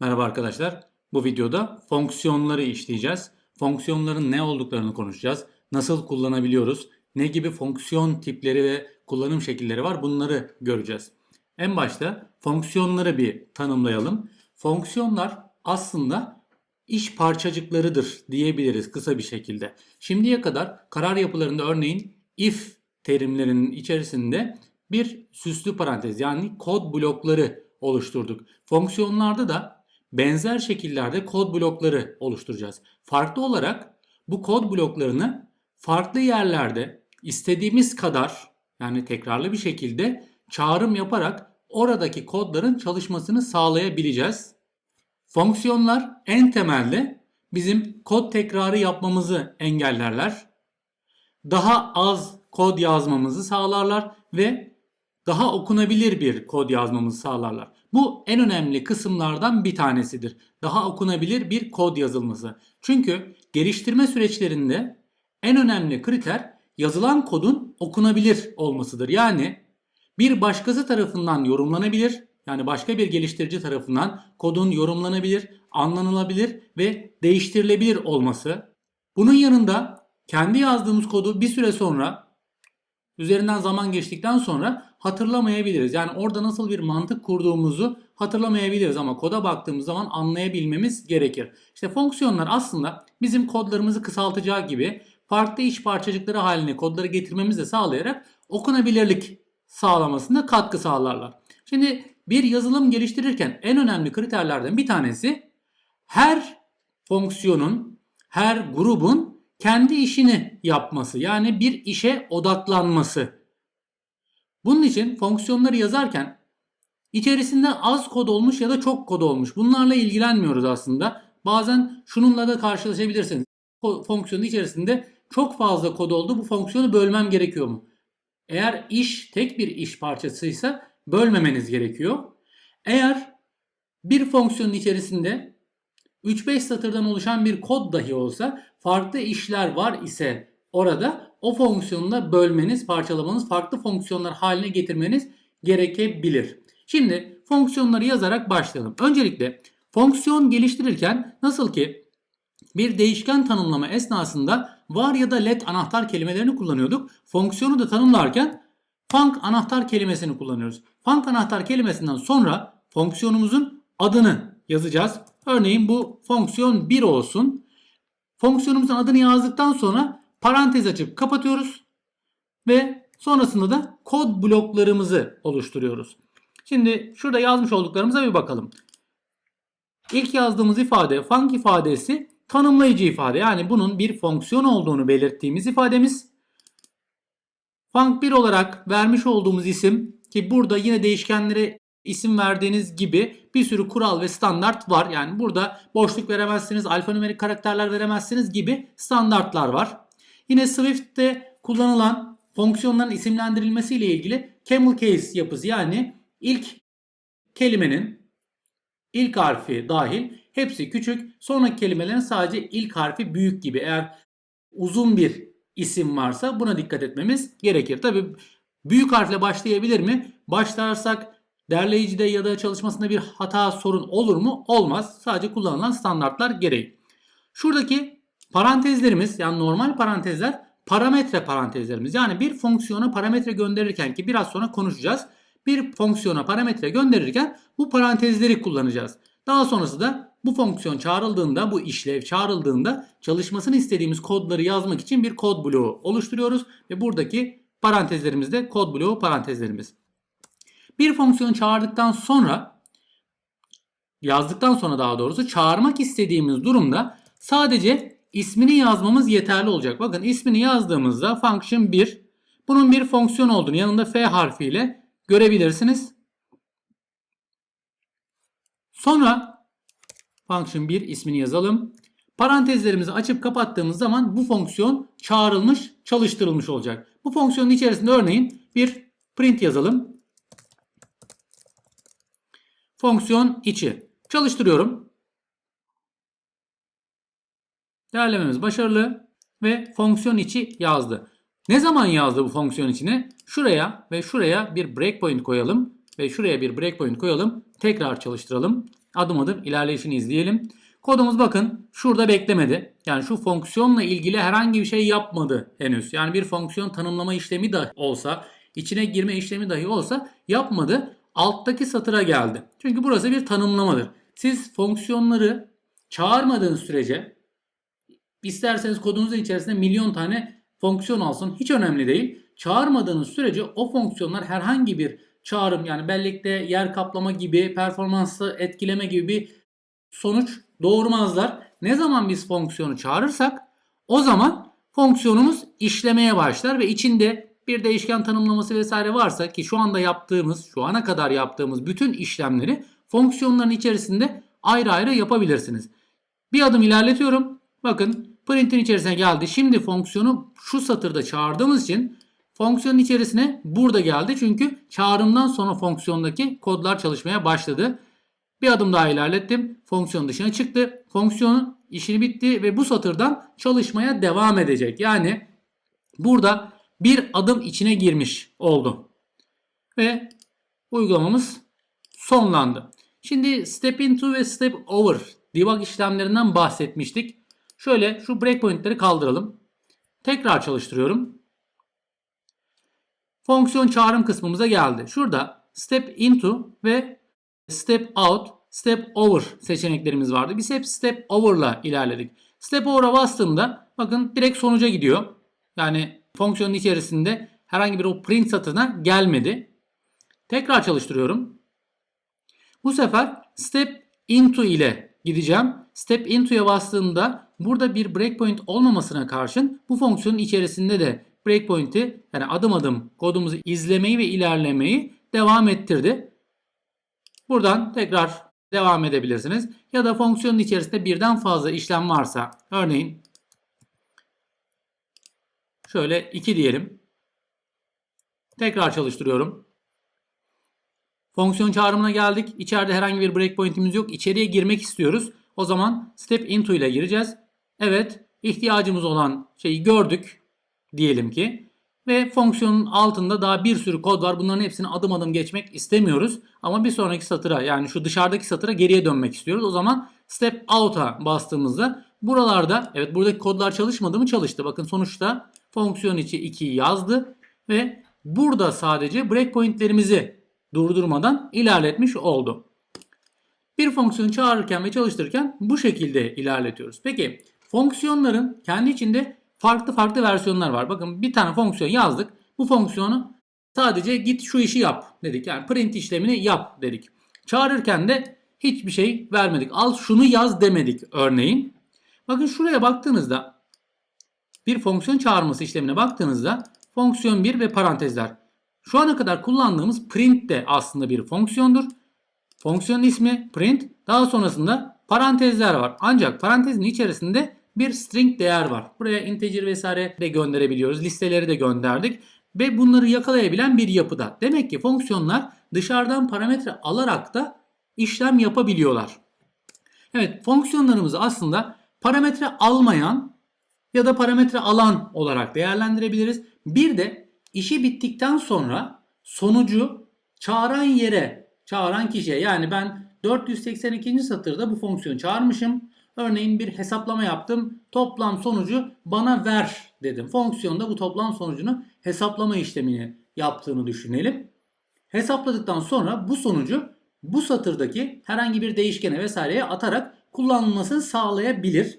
Merhaba arkadaşlar. Bu videoda fonksiyonları işleyeceğiz. Fonksiyonların ne olduklarını konuşacağız. Nasıl kullanabiliyoruz? Ne gibi fonksiyon tipleri ve kullanım şekilleri var? Bunları göreceğiz. En başta fonksiyonları bir tanımlayalım. Fonksiyonlar aslında iş parçacıklarıdır diyebiliriz kısa bir şekilde. Şimdiye kadar karar yapılarında örneğin if terimlerinin içerisinde bir süslü parantez yani kod blokları oluşturduk. Fonksiyonlarda da benzer şekillerde kod blokları oluşturacağız. Farklı olarak bu kod bloklarını farklı yerlerde istediğimiz kadar yani tekrarlı bir şekilde çağrım yaparak oradaki kodların çalışmasını sağlayabileceğiz. Fonksiyonlar en temelde bizim kod tekrarı yapmamızı engellerler. Daha az kod yazmamızı sağlarlar ve daha okunabilir bir kod yazmamızı sağlarlar. Bu en önemli kısımlardan bir tanesidir. Daha okunabilir bir kod yazılması. Çünkü geliştirme süreçlerinde en önemli kriter yazılan kodun okunabilir olmasıdır. Yani bir başkası tarafından yorumlanabilir, yani başka bir geliştirici tarafından kodun yorumlanabilir, anlanılabilir ve değiştirilebilir olması. Bunun yanında kendi yazdığımız kodu bir süre sonra üzerinden zaman geçtikten sonra hatırlamayabiliriz. Yani orada nasıl bir mantık kurduğumuzu hatırlamayabiliriz ama koda baktığımız zaman anlayabilmemiz gerekir. İşte fonksiyonlar aslında bizim kodlarımızı kısaltacağı gibi farklı iş parçacıkları haline kodları getirmemizi de sağlayarak okunabilirlik sağlamasında katkı sağlarlar. Şimdi bir yazılım geliştirirken en önemli kriterlerden bir tanesi her fonksiyonun, her grubun kendi işini yapması. Yani bir işe odaklanması. Bunun için fonksiyonları yazarken içerisinde az kod olmuş ya da çok kod olmuş. Bunlarla ilgilenmiyoruz aslında. Bazen şununla da karşılaşabilirsiniz. Fonksiyonun içerisinde çok fazla kod oldu. Bu fonksiyonu bölmem gerekiyor mu? Eğer iş tek bir iş parçasıysa bölmemeniz gerekiyor. Eğer bir fonksiyonun içerisinde 3-5 satırdan oluşan bir kod dahi olsa farklı işler var ise orada o fonksiyonu da bölmeniz, parçalamanız, farklı fonksiyonlar haline getirmeniz gerekebilir. Şimdi fonksiyonları yazarak başlayalım. Öncelikle fonksiyon geliştirirken nasıl ki bir değişken tanımlama esnasında var ya da let anahtar kelimelerini kullanıyorduk. Fonksiyonu da tanımlarken func anahtar kelimesini kullanıyoruz. Func anahtar kelimesinden sonra fonksiyonumuzun adını yazacağız. Örneğin bu fonksiyon 1 olsun. Fonksiyonumuzun adını yazdıktan sonra parantez açıp kapatıyoruz. Ve sonrasında da kod bloklarımızı oluşturuyoruz. Şimdi şurada yazmış olduklarımıza bir bakalım. İlk yazdığımız ifade func ifadesi tanımlayıcı ifade. Yani bunun bir fonksiyon olduğunu belirttiğimiz ifademiz. Func1 olarak vermiş olduğumuz isim ki burada yine değişkenlere isim verdiğiniz gibi bir sürü kural ve standart var. Yani burada boşluk veremezsiniz, alfanümerik karakterler veremezsiniz gibi standartlar var. Yine Swift'te kullanılan fonksiyonların isimlendirilmesi ile ilgili camel case yapısı yani ilk kelimenin ilk harfi dahil hepsi küçük. Sonraki kelimelerin sadece ilk harfi büyük gibi. Eğer uzun bir isim varsa buna dikkat etmemiz gerekir. Tabi büyük harfle başlayabilir mi? Başlarsak derleyicide ya da çalışmasında bir hata sorun olur mu? Olmaz. Sadece kullanılan standartlar gereği. Şuradaki parantezlerimiz yani normal parantezler parametre parantezlerimiz. Yani bir fonksiyona parametre gönderirken ki biraz sonra konuşacağız. Bir fonksiyona parametre gönderirken bu parantezleri kullanacağız. Daha sonrası da bu fonksiyon çağrıldığında, bu işlev çağrıldığında çalışmasını istediğimiz kodları yazmak için bir kod bloğu oluşturuyoruz. Ve buradaki parantezlerimizde kod bloğu parantezlerimiz. Bir fonksiyon çağırdıktan sonra yazdıktan sonra daha doğrusu çağırmak istediğimiz durumda sadece ismini yazmamız yeterli olacak. Bakın ismini yazdığımızda function 1 bunun bir fonksiyon olduğunu yanında f harfiyle görebilirsiniz. Sonra function 1 ismini yazalım. Parantezlerimizi açıp kapattığımız zaman bu fonksiyon çağrılmış, çalıştırılmış olacak. Bu fonksiyonun içerisinde örneğin bir print yazalım. Fonksiyon içi. Çalıştırıyorum. Değerlememiz başarılı ve fonksiyon içi yazdı. Ne zaman yazdı bu fonksiyon içine? Şuraya ve şuraya bir breakpoint koyalım ve şuraya bir breakpoint koyalım. Tekrar çalıştıralım. adım adım ilerleyişini izleyelim. Kodumuz bakın şurada beklemedi. Yani şu fonksiyonla ilgili herhangi bir şey yapmadı henüz. Yani bir fonksiyon tanımlama işlemi de olsa, içine girme işlemi dahi olsa yapmadı. Alttaki satıra geldi. Çünkü burası bir tanımlamadır. Siz fonksiyonları çağırmadığınız sürece isterseniz kodunuzun içerisinde milyon tane fonksiyon olsun hiç önemli değil. Çağırmadığınız sürece o fonksiyonlar herhangi bir çağrım yani bellekte yer kaplama gibi, performansı etkileme gibi bir sonuç doğurmazlar. Ne zaman biz fonksiyonu çağırırsak o zaman fonksiyonumuz işlemeye başlar ve içinde bir değişken tanımlaması vesaire varsa ki şu anda yaptığımız, şu ana kadar yaptığımız bütün işlemleri fonksiyonların içerisinde ayrı ayrı yapabilirsiniz. Bir adım ilerletiyorum. Bakın print'in içerisine geldi. Şimdi fonksiyonu şu satırda çağırdığımız için fonksiyonun içerisine burada geldi. Çünkü çağrımdan sonra fonksiyondaki kodlar çalışmaya başladı. Bir adım daha ilerlettim. Fonksiyon dışına çıktı. Fonksiyonun işini bitti ve bu satırdan çalışmaya devam edecek. Yani burada bir adım içine girmiş oldu. Ve uygulamamız sonlandı. Şimdi step into ve step over debug işlemlerinden bahsetmiştik. Şöyle şu breakpointleri kaldıralım. Tekrar çalıştırıyorum. Fonksiyon çağrım kısmımıza geldi. Şurada step into ve step out, step over seçeneklerimiz vardı. Biz hep step over'la ilerledik. Step over'a bastığımda bakın direkt sonuca gidiyor. Yani fonksiyonun içerisinde herhangi bir o print satırına gelmedi. Tekrar çalıştırıyorum. Bu sefer step into ile gideceğim. Step into'ya bastığımda burada bir breakpoint olmamasına karşın bu fonksiyonun içerisinde de breakpoint'i yani adım adım kodumuzu izlemeyi ve ilerlemeyi devam ettirdi. Buradan tekrar devam edebilirsiniz. Ya da fonksiyonun içerisinde birden fazla işlem varsa örneğin şöyle 2 diyelim. Tekrar çalıştırıyorum. Fonksiyon çağrımına geldik. İçeride herhangi bir breakpoint'imiz yok. İçeriye girmek istiyoruz. O zaman step into ile gireceğiz. Evet, ihtiyacımız olan şeyi gördük diyelim ki. Ve fonksiyonun altında daha bir sürü kod var. Bunların hepsini adım adım geçmek istemiyoruz. Ama bir sonraki satıra yani şu dışarıdaki satıra geriye dönmek istiyoruz. O zaman step out'a bastığımızda buralarda evet buradaki kodlar çalışmadı mı çalıştı. Bakın sonuçta fonksiyon içi 2'yi yazdı ve burada sadece breakpointlerimizi durdurmadan ilerletmiş oldu. Bir fonksiyonu çağırırken ve çalıştırırken bu şekilde ilerletiyoruz. Peki fonksiyonların kendi içinde farklı farklı versiyonlar var. Bakın bir tane fonksiyon yazdık. Bu fonksiyonu sadece git şu işi yap dedik. Yani print işlemini yap dedik. Çağırırken de hiçbir şey vermedik. Al şunu yaz demedik örneğin. Bakın şuraya baktığınızda bir fonksiyon çağırması işlemine baktığınızda fonksiyon 1 ve parantezler. Şu ana kadar kullandığımız print de aslında bir fonksiyondur. Fonksiyonun ismi print. Daha sonrasında parantezler var. Ancak parantezin içerisinde bir string değer var. Buraya integer vesaire de gönderebiliyoruz. Listeleri de gönderdik. Ve bunları yakalayabilen bir yapıda. Demek ki fonksiyonlar dışarıdan parametre alarak da işlem yapabiliyorlar. Evet fonksiyonlarımızı aslında parametre almayan ya da parametre alan olarak değerlendirebiliriz. Bir de işi bittikten sonra sonucu çağıran yere, çağıran kişiye yani ben 482. satırda bu fonksiyonu çağırmışım. Örneğin bir hesaplama yaptım. Toplam sonucu bana ver dedim. Fonksiyonda bu toplam sonucunu hesaplama işlemini yaptığını düşünelim. Hesapladıktan sonra bu sonucu bu satırdaki herhangi bir değişkene vesaireye atarak kullanılmasını sağlayabilir.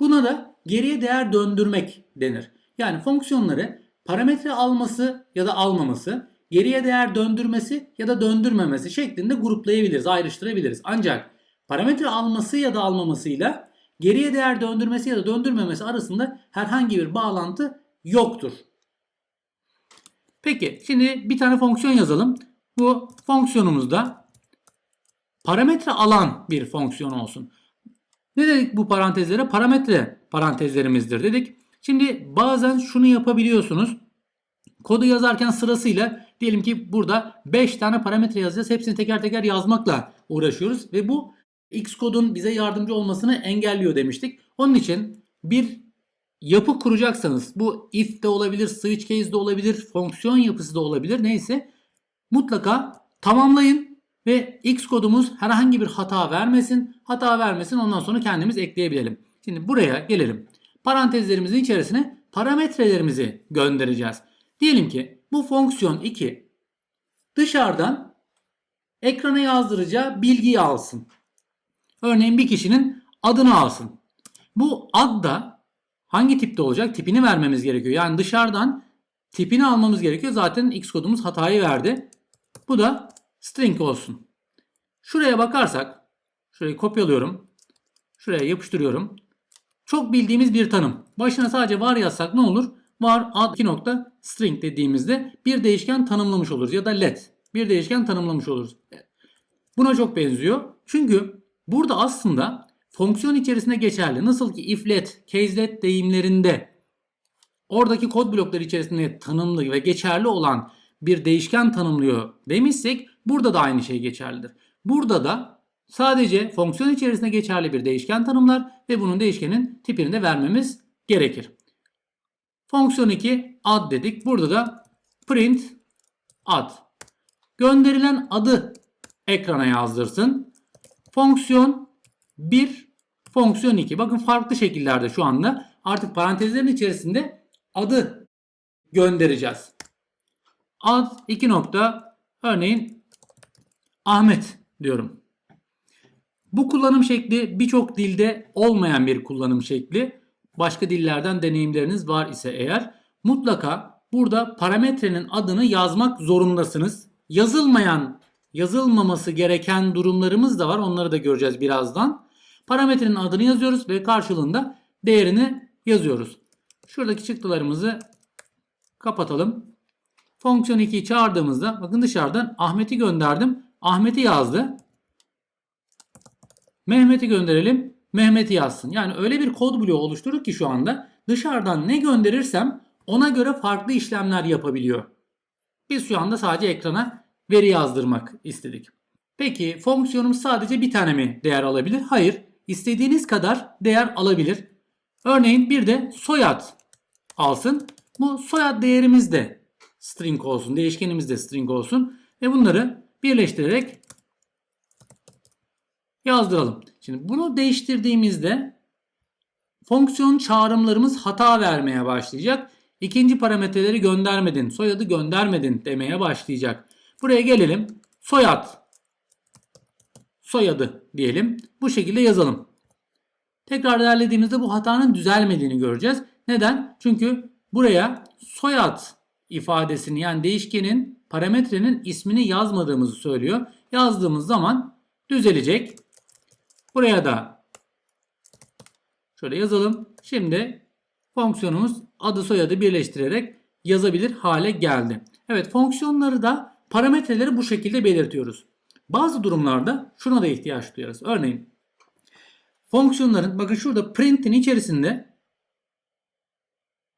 Buna da geriye değer döndürmek denir. Yani fonksiyonları parametre alması ya da almaması, geriye değer döndürmesi ya da döndürmemesi şeklinde gruplayabiliriz, ayrıştırabiliriz. Ancak parametre alması ya da almamasıyla geriye değer döndürmesi ya da döndürmemesi arasında herhangi bir bağlantı yoktur. Peki şimdi bir tane fonksiyon yazalım. Bu fonksiyonumuzda parametre alan bir fonksiyon olsun. Ne dedik bu parantezlere? Parametre parantezlerimizdir dedik. Şimdi bazen şunu yapabiliyorsunuz. Kodu yazarken sırasıyla diyelim ki burada 5 tane parametre yazacağız. Hepsini teker teker yazmakla uğraşıyoruz ve bu Xcode'un bize yardımcı olmasını engelliyor demiştik. Onun için bir yapı kuracaksanız bu if de olabilir, switch case de olabilir, fonksiyon yapısı da olabilir neyse mutlaka tamamlayın ve x kodumuz herhangi bir hata vermesin. Hata vermesin ondan sonra kendimiz ekleyebilelim. Şimdi buraya gelelim. Parantezlerimizin içerisine parametrelerimizi göndereceğiz. Diyelim ki bu fonksiyon 2 dışarıdan ekrana yazdıracağı bilgiyi alsın. Örneğin bir kişinin adını alsın. Bu ad da hangi tipte olacak? Tipini vermemiz gerekiyor. Yani dışarıdan tipini almamız gerekiyor. Zaten x kodumuz hatayı verdi. Bu da string olsun. Şuraya bakarsak, şurayı kopyalıyorum. Şuraya yapıştırıyorum. Çok bildiğimiz bir tanım. Başına sadece var yazsak ne olur? Var ad 2 nokta string dediğimizde bir değişken tanımlamış oluruz ya da let bir değişken tanımlamış oluruz. Buna çok benziyor. Çünkü burada aslında fonksiyon içerisinde geçerli. Nasıl ki if let, case let deyimlerinde oradaki kod blokları içerisinde tanımlı ve geçerli olan bir değişken tanımlıyor demişsek burada da aynı şey geçerlidir. Burada da sadece fonksiyon içerisinde geçerli bir değişken tanımlar ve bunun değişkenin tipini de vermemiz gerekir. Fonksiyon 2 ad dedik. Burada da print ad. Gönderilen adı ekrana yazdırsın. Fonksiyon 1, fonksiyon 2. Bakın farklı şekillerde şu anda artık parantezlerin içerisinde adı göndereceğiz. Ad 2 nokta örneğin Ahmet diyorum. Bu kullanım şekli birçok dilde olmayan bir kullanım şekli. Başka dillerden deneyimleriniz var ise eğer mutlaka burada parametrenin adını yazmak zorundasınız. Yazılmayan, yazılmaması gereken durumlarımız da var. Onları da göreceğiz birazdan. Parametrenin adını yazıyoruz ve karşılığında değerini yazıyoruz. Şuradaki çıktılarımızı kapatalım. Fonksiyon 2'yi çağırdığımızda bakın dışarıdan Ahmet'i gönderdim. Ahmet'i yazdı. Mehmet'i gönderelim. Mehmet'i yazsın. Yani öyle bir kod bloğu oluşturduk ki şu anda dışarıdan ne gönderirsem ona göre farklı işlemler yapabiliyor. Biz şu anda sadece ekrana veri yazdırmak istedik. Peki fonksiyonum sadece bir tane mi değer alabilir? Hayır. İstediğiniz kadar değer alabilir. Örneğin bir de soyad alsın. Bu soyad değerimiz de string olsun. Değişkenimiz de string olsun. Ve bunları birleştirerek yazdıralım. Şimdi bunu değiştirdiğimizde fonksiyon çağrımlarımız hata vermeye başlayacak. İkinci parametreleri göndermedin, soyadı göndermedin demeye başlayacak. Buraya gelelim. Soyad. Soyadı diyelim. Bu şekilde yazalım. Tekrar derlediğimizde bu hatanın düzelmediğini göreceğiz. Neden? Çünkü buraya soyad ifadesini yani değişkenin parametrenin ismini yazmadığımızı söylüyor. Yazdığımız zaman düzelecek. Buraya da şöyle yazalım. Şimdi fonksiyonumuz adı soyadı birleştirerek yazabilir hale geldi. Evet fonksiyonları da parametreleri bu şekilde belirtiyoruz. Bazı durumlarda şuna da ihtiyaç duyarız. Örneğin fonksiyonların bakın şurada print'in içerisinde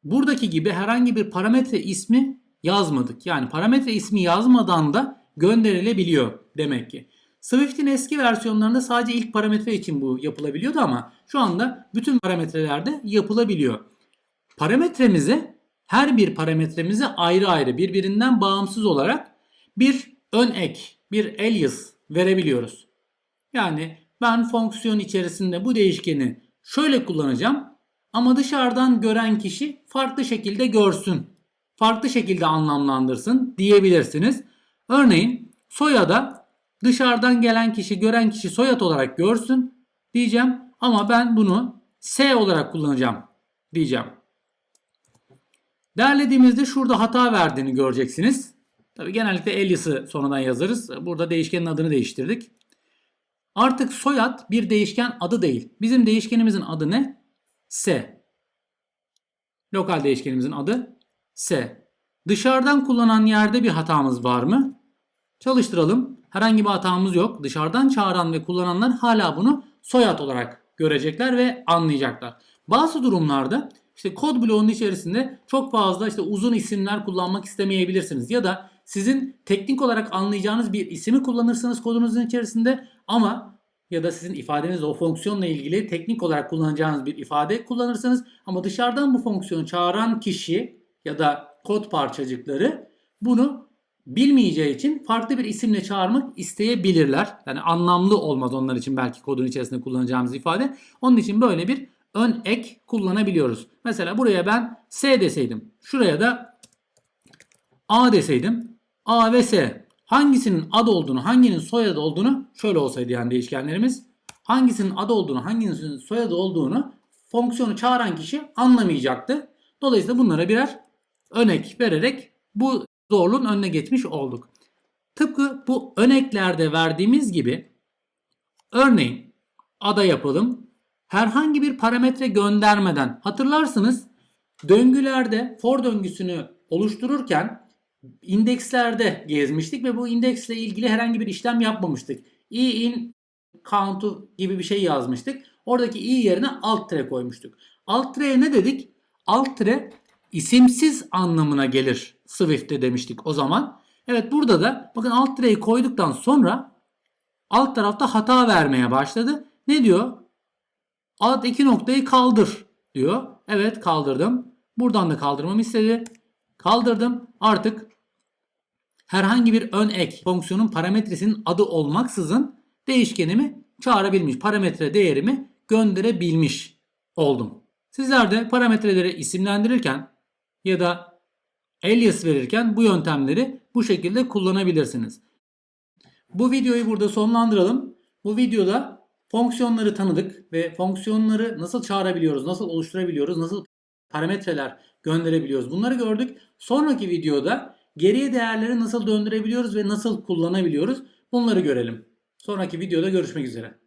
buradaki gibi herhangi bir parametre ismi yazmadık. Yani parametre ismi yazmadan da gönderilebiliyor demek ki. Swift'in eski versiyonlarında sadece ilk parametre için bu yapılabiliyordu ama şu anda bütün parametrelerde yapılabiliyor. Parametremize her bir parametremize ayrı ayrı birbirinden bağımsız olarak bir ön ek, bir alias verebiliyoruz. Yani ben fonksiyon içerisinde bu değişkeni şöyle kullanacağım ama dışarıdan gören kişi farklı şekilde görsün. Farklı şekilde anlamlandırsın diyebilirsiniz. Örneğin soyada dışarıdan gelen kişi gören kişi soyad olarak görsün diyeceğim ama ben bunu S olarak kullanacağım diyeceğim. Derlediğimizde şurada hata verdiğini göreceksiniz. Tabi genellikle alias'ı sonradan yazarız. Burada değişkenin adını değiştirdik. Artık soyad bir değişken adı değil. Bizim değişkenimizin adı ne? S. Lokal değişkenimizin adı S. Dışarıdan kullanan yerde bir hatamız var mı? Çalıştıralım. Herhangi bir hatamız yok. Dışarıdan çağıran ve kullananlar hala bunu soyad olarak görecekler ve anlayacaklar. Bazı durumlarda işte kod bloğunun içerisinde çok fazla işte uzun isimler kullanmak istemeyebilirsiniz. Ya da sizin teknik olarak anlayacağınız bir ismi kullanırsınız kodunuzun içerisinde ama ya da sizin ifadeniz o fonksiyonla ilgili teknik olarak kullanacağınız bir ifade kullanırsınız. Ama dışarıdan bu fonksiyonu çağıran kişi ya da kod parçacıkları bunu bilmeyeceği için farklı bir isimle çağırmak isteyebilirler. Yani anlamlı olmaz onlar için belki kodun içerisinde kullanacağımız ifade. Onun için böyle bir ön ek kullanabiliyoruz. Mesela buraya ben S deseydim. Şuraya da A deseydim. A ve S. Hangisinin ad olduğunu, hanginin soyadı olduğunu şöyle olsaydı yani değişkenlerimiz. Hangisinin adı olduğunu, hangisinin soyadı olduğunu fonksiyonu çağıran kişi anlamayacaktı. Dolayısıyla bunlara birer örnek vererek bu zorluğun önüne geçmiş olduk. Tıpkı bu örneklerde verdiğimiz gibi örneğin ada yapalım. Herhangi bir parametre göndermeden hatırlarsınız döngülerde for döngüsünü oluştururken indekslerde gezmiştik ve bu indeksle ilgili herhangi bir işlem yapmamıştık. i in count'u gibi bir şey yazmıştık. Oradaki i yerine alt tire koymuştuk. Alt tire'ye ne dedik? Alt tire isimsiz anlamına gelir Swift'te demiştik o zaman. Evet burada da bakın alt tireyi koyduktan sonra alt tarafta hata vermeye başladı. Ne diyor? Alt iki noktayı kaldır diyor. Evet kaldırdım. Buradan da kaldırmamı istedi. Kaldırdım. Artık herhangi bir ön ek fonksiyonun parametresinin adı olmaksızın değişkenimi çağırabilmiş. Parametre değerimi gönderebilmiş oldum. Sizler de parametreleri isimlendirirken ya da alias verirken bu yöntemleri bu şekilde kullanabilirsiniz. Bu videoyu burada sonlandıralım. Bu videoda fonksiyonları tanıdık ve fonksiyonları nasıl çağırabiliyoruz, nasıl oluşturabiliyoruz, nasıl parametreler gönderebiliyoruz bunları gördük. Sonraki videoda geriye değerleri nasıl döndürebiliyoruz ve nasıl kullanabiliyoruz bunları görelim. Sonraki videoda görüşmek üzere.